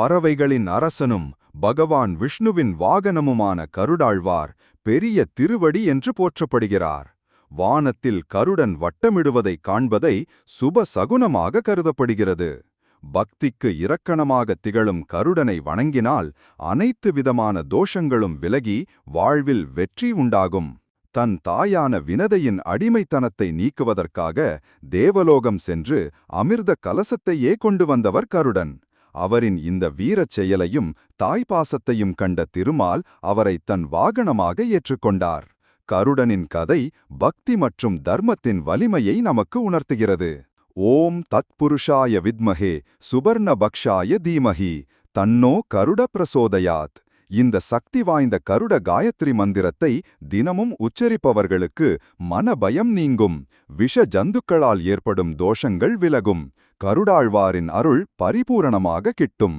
பறவைகளின் அரசனும் பகவான் விஷ்ணுவின் வாகனமுமான கருடாழ்வார் பெரிய திருவடி என்று போற்றப்படுகிறார். வானத்தில் கருடன் வட்டமிடுவதைக் காண்பதை சுப சகுனமாக கருதப்படுகிறது. பக்திக்கு இரக்கணமாக திகழும் கருடனை வணங்கினால் அனைத்து விதமான தோஷங்களும் விலகி வாழ்வில் வெற்றி உண்டாகும். தன் தாயான வினதையின் அடிமைத்தனத்தை நீக்குவதற்காக தேவலோகம் சென்று அமிர்த கலசத்தையே கொண்டு வந்தவர் கருடன். அவரின் இந்த வீரச் செயலையும் தாய்ப்பாசத்தையும் கண்ட திருமால் அவரை தன் வாகனமாக ஏற்றுக்கொண்டார். கருடனின் கதை பக்தி மற்றும் தர்மத்தின் வலிமையை நமக்கு உணர்த்துகிறது. ஓம் தத்புருஷாய வித்மஹே சுபர்ணபக்ஷாய தீமஹி தன்னோ கருட பிரசோதயாத். இந்த சக்தி வாய்ந்த கருட காயத்ரி மந்திரத்தை தினமும் உச்சரிப்பவர்களுக்கு மனபயம் நீங்கும். விஷ ஜந்துக்களால் ஏற்படும் தோஷங்கள் விலகும். கருடாழ்வாரின் அருள் பரிபூரணமாக கிட்டும்.